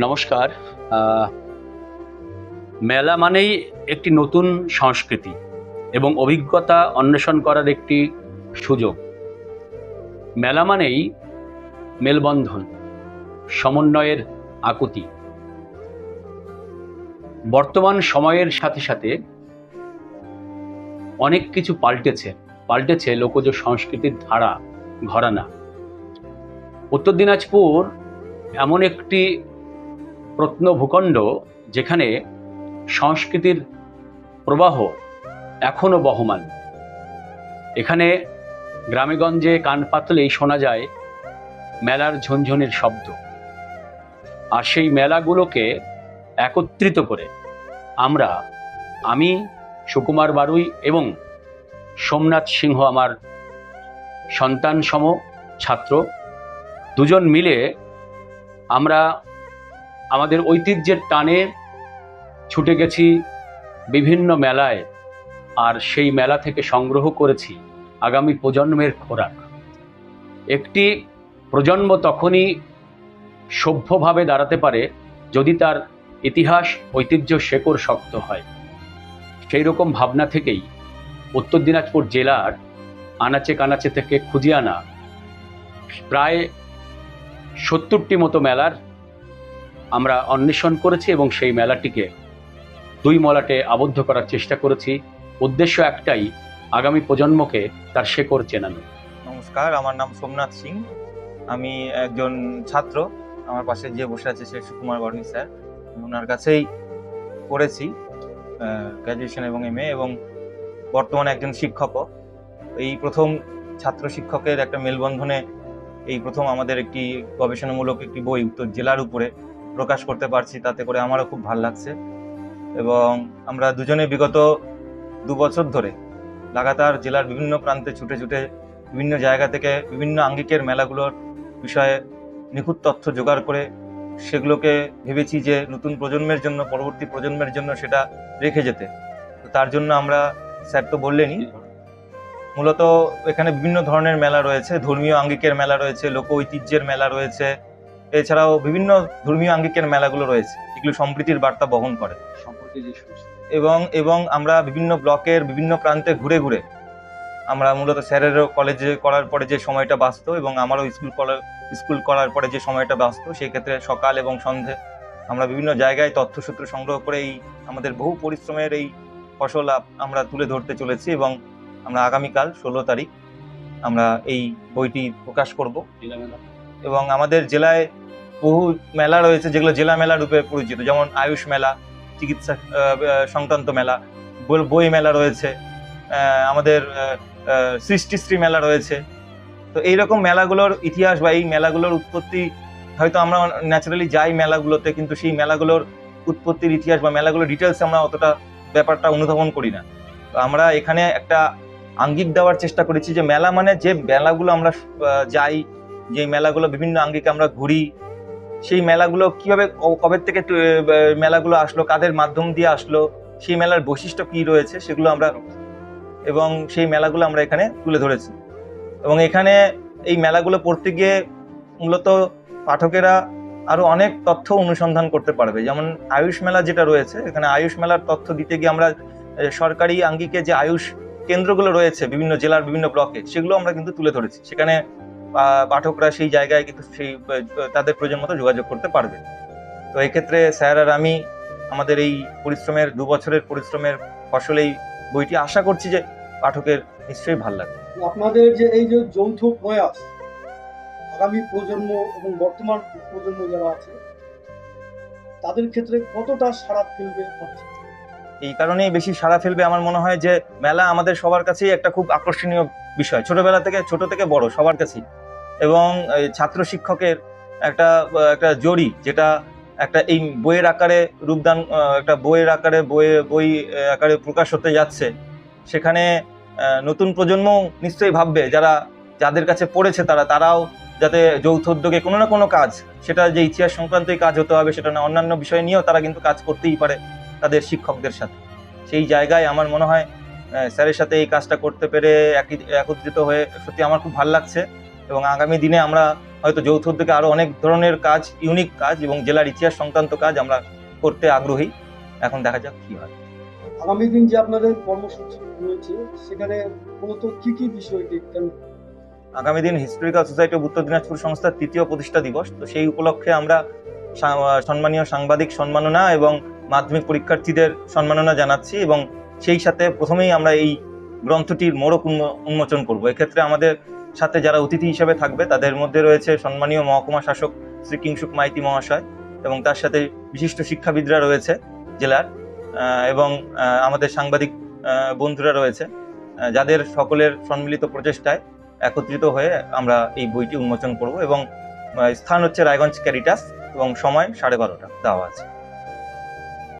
নমস্কার। মেলা মানেই একটি নতুন সংস্কৃতি এবং অভিজ্ঞতা অন্বেষণ করার একটি সুযোগ। মেলা মানেই মেলবন্ধন, সমন্বয়ের আকুতি। বর্তমান সময়ের সাথে সাথে অনেক কিছু পাল্টেছে পাল্টেছে লোকজ সংস্কৃতির ধারা, ঘরানা। উত্তর দিনাজপুর এমন একটি প্রত্ন ভূখণ্ড যেখানে সংস্কৃতির প্রবাহ এখনও বহমান। এখানে গ্রামেগঞ্জে কান পাতলেই শোনা যায় মেলার ঝনঝনের শব্দ। আর সেই মেলাগুলোকে একত্রিত করে আমরা, আমি, সুকুমার বারুই এবং সোমনাথ সিংহ আমার সন্তান সম ছাত্র, দুজন মিলে আমরা আমাদের ঐতিহ্যের টানে ছুটে গেছি বিভিন্ন মেলায় আর সেই মেলা থেকে সংগ্রহ করেছি আগামী প্রজন্মের খোরাক। একটি প্রজন্ম তখনই সভ্যভাবে দাঁড়াতে পারে যদি তার ইতিহাস ঐতিহ্য শেকড় শক্ত হয়। সেই রকম ভাবনা থেকেই উত্তর দিনাজপুর জেলার আনাচে কানাচে থেকে খুঁজে আনা প্রায় সত্তরটি মতো মেলার আমরা অন্বেষণ করেছি এবং সেই মেলাটিকে দুই মলাটে আবদ্ধ করার চেষ্টা করেছি। উদ্দেশ্য একটাই, আগামী প্রজন্মকে তার শেকড় চেনানো। নমস্কার, আমার নাম সোমনাথ সিং। আমি একজন ছাত্র। আমার পাশে যে বসে আছে সে সুকুমার বর্ণী স্যার। ওনার কাছেই পড়েছি গ্র্যাজুয়েশন এবং এম এবং বর্তমানে একজন শিক্ষকও। এই প্রথম ছাত্র শিক্ষকের একটা মেলবন্ধনে এই প্রথম আমাদের একটি গবেষণামূলক একটি বই উত্তর জেলার উপরে প্রকাশ করতে পারছি, তাতে করে আমারও খুব ভালো লাগছে। এবং আমরা দুজনে বিগত দু বছর ধরে লাগাতার জেলার বিভিন্ন প্রান্তে ছুটে ছুটে বিভিন্ন জায়গা থেকে বিভিন্ন আঙ্গিকের মেলাগুলোর বিষয়ে নিখুঁত তথ্য জোগাড় করে সেগুলোকে ভেবেছি যে নতুন প্রজন্মের জন্য, পরবর্তী প্রজন্মের জন্য সেটা রেখে যেতে। তার জন্য আমরা, স্যার তো বললেনই, মূলত এখানে বিভিন্ন ধরনের মেলা রয়েছে, ধর্মীয় আঙ্গিকের মেলা রয়েছে লোক ঐতিহ্যের মেলা রয়েছে এছাড়াও বিভিন্ন ধর্মীয় আঙ্গিকের মেলাগুলো রয়েছে এগুলো সম্প্রীতির বার্তা বহন করে। এবং এবং আমরা বিভিন্ন ব্লকের বিভিন্ন প্রান্তে ঘুরে ঘুরে আমরা মূলত স্যারেরও কলেজে করার পরে যে সময়টা বাঁচত এবং আমারও স্কুল করার স্কুল করার পরে যে সময়টা বাঁচত সেক্ষেত্রে সকাল এবং সন্ধে আমরা বিভিন্ন জায়গায় তথ্যসূত্র সংগ্রহ করে এই আমাদের বহু পরিশ্রমের এই ফসল আমরা তুলে ধরতে চলেছি এবং আমরা আগামীকাল ষোলো তারিখ আমরা এই বইটি প্রকাশ করব। এবং আমাদের জেলায় বহু মেলা রয়েছে যেগুলো জেলা মেলা রূপে পরিচিত, যেমন আয়ুষ মেলা, চিকিৎসা সংক্রান্ত মেলা, বই- মেলা রয়েছে আমাদের সৃষ্টিশ্রী মেলা রয়েছে। তো এইরকম মেলাগুলোর ইতিহাস বা এই মেলাগুলোর উৎপত্তি, হয়তো আমরা ন্যাচারালি যাই মেলাগুলোতে, কিন্তু সেই মেলাগুলোর উৎপত্তির ইতিহাস বা মেলাগুলোর ডিটেলস আমরা অতটা ব্যাপারটা অনুধাবন করি না। তো আমরা এখানে একটা আঙ্গিক দেওয়ার চেষ্টা করেছি যে মেলা মানে যে মেলাগুলো আমরা যাই যে মেলাগুলো বিভিন্ন আঙ্গিকে আমরা ঘুরি, সেই মেলাগুলো কীভাবে কবে থেকে মেলাগুলো আসলো, কাদের মাধ্যম দিয়ে আসলো, সেই মেলার বৈশিষ্ট্য কি রয়েছে সেগুলো আমরা এবং সেই মেলাগুলো আমরা এখানে তুলে ধরেছি। এবং এখানে এই মেলাগুলো পড়তে গিয়ে মূলত পাঠকেরা আরও অনেক তথ্য অনুসন্ধান করতে পারবে। যেমন আয়ুষ মেলা যেটা রয়েছে, এখানে আয়ুষ মেলার তথ্য দিতে গিয়ে আমরা সরকারি আঙ্গিকে যে আয়ুষ কেন্দ্রগুলো রয়েছে বিভিন্ন জেলার বিভিন্ন ব্লকে, সেগুলো আমরা কিন্তু তুলে ধরেছি। সেখানে পাঠকরা সেই জায়গায় কিন্তু সেই তাদের প্রয়োজন মতো যোগাযোগ করতে পারবে। তো এক্ষেত্রে স্যার আর আমি আমাদের এই পরিশ্রমের দু বছরের পরিশ্রমের ফসল এই বইটি আশা করছি যে পাঠকের নিশ্চয়ই ভালো লাগবে। আপনাদের যে এই যে যৌথ প্রয়াস আগামী প্রজন্ম এবং বর্তমান প্রজন্ম যারা আছে তাদের ক্ষেত্রে কতটা সাড়া ফেলবে এই কারণেই বেশি সাড়া ফেলবে আমার মনে হয় যে মেলা আমাদের সবার কাছেই একটা খুব আকর্ষণীয় বিষয়। ছোটবেলা থেকে ছোট থেকে বড় সবার কাছেই। এবং ছাত্র শিক্ষকের একটা একটা জড়ি যেটা একটা এই বইয়ের আকারে রূপদান একটা বইয়ের আকারে বইয়ে বই আকারে প্রকাশ হতে যাচ্ছে। সেখানে নতুন প্রজন্ম নিশ্চয়ই ভাববে যারা, যাদের কাছে পড়েছে তারা, তারাও যাতে যৌথ উদ্যোগে কোনো না কোনো কাজ, সেটা যে ইতিহাস সংক্রান্তই কাজ হতে হবে সেটা না, অন্যান্য বিষয় নিয়েও তারা কিন্তু কাজ করতেই পারে তাদের শিক্ষকদের সাথে। সেই জায়গায় আমার মনে হয় স্যারের সাথে এই কাজটা করতে পেরে একত্রিত হয়ে সত্যি আমার খুব ভালো লাগছে। এবং আগামী দিনে আমরা হয়তো যৌথ উদ্যোগে আরও অনেক ধরনের কাজ ইউনিক কাজ এবং জেলার ইতিহাস সংক্রান্ত কাজ আমরা করতে আগ্রহী। এখন দেখা যাক কি হয়। আগামী দিন যে আপনাদের কর্মসূচি রয়েছে সেখানে মূলত কি কি বিষয় দেখতেন আগামী দিন হিস্টোরিক্যাল সোসাইটি অফ উত্তর দিনাজপুর সংস্থার তৃতীয় প্রতিষ্ঠা দিবস তো সেই উপলক্ষে আমরা সম্মানীয় সাংবাদিক সম্মাননা এবং মাধ্যমিক পরীক্ষার্থীদের সম্মাননা জানাচ্ছি এবং সেই সাথে প্রথমেই আমরা এই গ্রন্থটির মোড়ক উন্মো- উন্মোচন করব। এক্ষেত্রে আমাদের সাথে যারা অতিথি হিসেবে থাকবে, তাদের মধ্যে রয়েছে সম্মানীয় মহকুমা শাসক শ্রী কিংসুক মাইতি মহাশয় এবং তার সাথে বিশিষ্ট শিক্ষাবিদরা রয়েছে জেলার এবং আমাদের সাংবাদিক বন্ধুরা রয়েছে যাদের সকলের সম্মিলিত প্রচেষ্টায় একত্রিত হয়ে আমরা এই বইটি উন্মোচন করব এবং স্থান হচ্ছে রায়গঞ্জ ক্যারিটাস এবং সময় সাড়ে বারোটা। দেওয়া আছে।